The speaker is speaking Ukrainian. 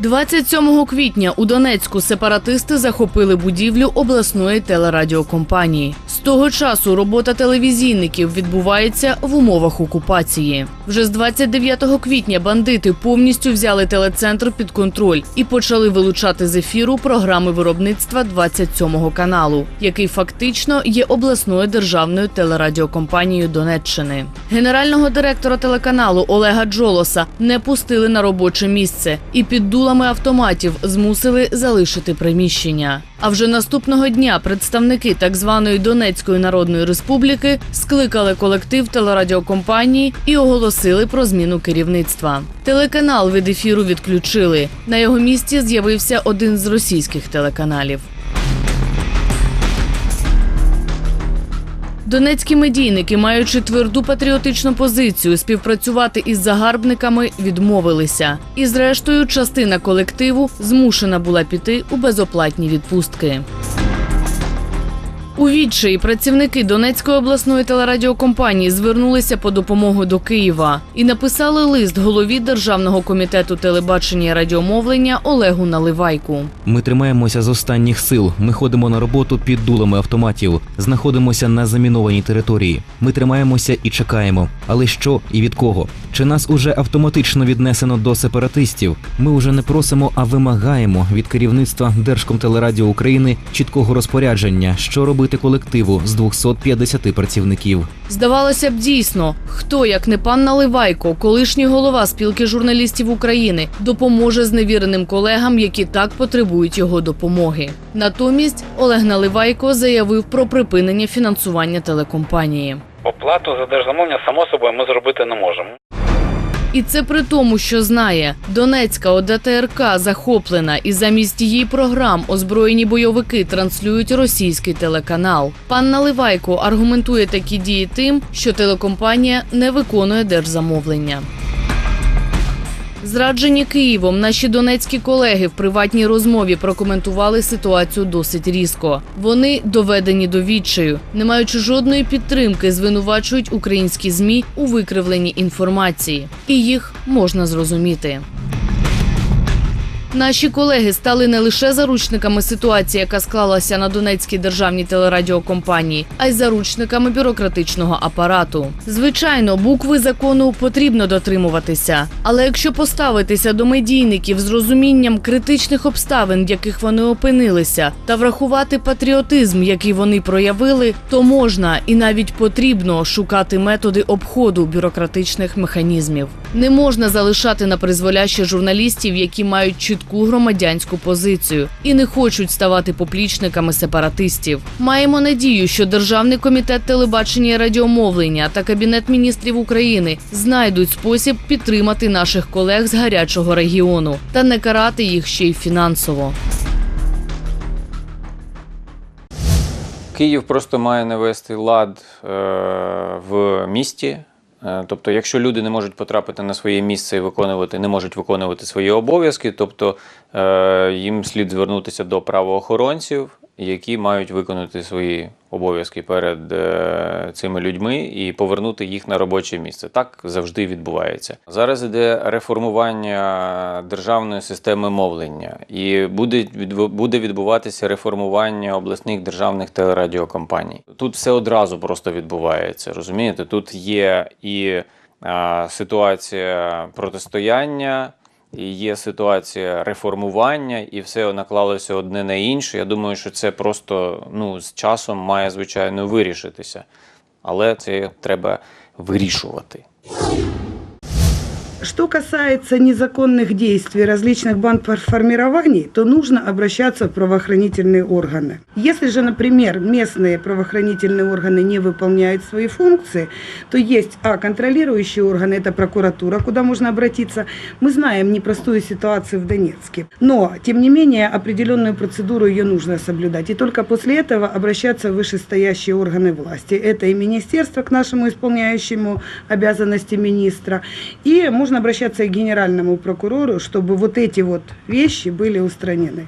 27 квітня у Донецьку сепаратисти захопили будівлю обласної телерадіокомпанії. Того часу робота телевізійників відбувається в умовах окупації. Вже з 29 квітня бандити повністю взяли телецентр під контроль і почали вилучати з ефіру програми виробництва 27 каналу, який фактично є обласною державною телерадіокомпанією Донеччини. Генерального директора телеканалу Олега Джолоса не пустили на робоче місце і під дулами автоматів змусили залишити приміщення. А вже наступного дня представники так званої Донецької Народної Республіки скликали колектив телерадіокомпанії і оголосили про зміну керівництва. Телеканал від ефіру відключили. На його місці з'явився один з російських телеканалів. Донецькі медійники, маючи тверду патріотичну позицію, співпрацювати із загарбниками відмовилися. І, зрештою, частина колективу змушена була піти у безоплатні відпустки. У відчаї працівники Донецької обласної телерадіокомпанії звернулися по допомогу до Києва і написали лист голові Державного комітету телебачення і радіомовлення Олегу Наливайку. Ми тримаємося з останніх сил. Ми ходимо на роботу під дулами автоматів, знаходимося на замінованій території. Ми тримаємося і чекаємо. Але що і від кого? Чи нас уже автоматично віднесено до сепаратистів? Ми уже не просимо, а вимагаємо від керівництва Держкомтелерадіо України чіткого розпорядження, що робити колективу з 250 працівників. Здавалося б, дійсно, хто як не пан Наливайко, колишній голова спілки журналістів України, допоможе зневіреним колегам, які так потребують його допомоги. Натомість Олег Наливайко заявив про припинення фінансування телекомпанії. Оплату за держзамовлення, само собою, ми зробити не можемо. І це при тому, що знає, Донецька ОДТРК захоплена, і замість її програм озброєні бойовики транслюють російський телеканал. Пан Наливайко аргументує такі дії тим, що телекомпанія не виконує держзамовлення. Зраджені Києвом, наші донецькі колеги в приватній розмові прокоментували ситуацію досить різко. Вони доведені до відчаю, не маючи жодної підтримки, звинувачують українські змі у викривленні інформації, і їх можна зрозуміти. Наші колеги стали не лише заручниками ситуації, яка склалася на Донецькій державній телерадіокомпанії, а й заручниками бюрократичного апарату. Звичайно, букви закону потрібно дотримуватися. Але якщо поставитися до медійників з розумінням критичних обставин, в яких вони опинилися, та врахувати патріотизм, який вони проявили, то можна і навіть потрібно шукати методи обходу бюрократичних механізмів. Не можна залишати на призволяще журналістів, які мають чітку громадянську позицію і не хочуть ставати поплічниками сепаратистів. Маємо надію, що Державний комітет телебачення і радіомовлення та Кабінет міністрів України знайдуть спосіб підтримати наших колег з гарячого регіону та не карати їх ще й фінансово. Київ просто має навести лад е, в місті. Е, Тобто, якщо люди не можуть потрапити на своє місце і виконувати, не можуть виконувати свої обов'язки, тобто е, їм слід звернутися до правоохоронців, які мають виконати свої обов'язки перед е, цими людьми і повернути їх на робоче місце. Так завжди відбувається. Зараз іде реформування державної системи мовлення, і буде буде відбуватися реформування обласних державних телерадіокомпаній. Тут все одразу просто відбувається. Розумієте, тут є і ситуація протистояння. Є ситуація реформування, і все наклалося одне на інше. Я думаю, що це просто ну, з часом має звичайно вирішитися. Але це треба вирішувати. Что касается незаконных действий различных бандформирований, то нужно обращаться в правоохранительные органы. Если же, например, местные правоохранительные органы не выполняют свои функции, то есть, а, контролирующие органы, это прокуратура, куда можно обратиться. Мы знаем непростую ситуацию в Донецке. Но, тем не менее, определенную процедуру ее нужно соблюдать. И только после этого обращаться в вышестоящие органы власти. Это и министерство к нашему исполняющему обязанности министра, и можно обращаться и к генеральному прокурору, чтобы вот эти вот вещи были устранены.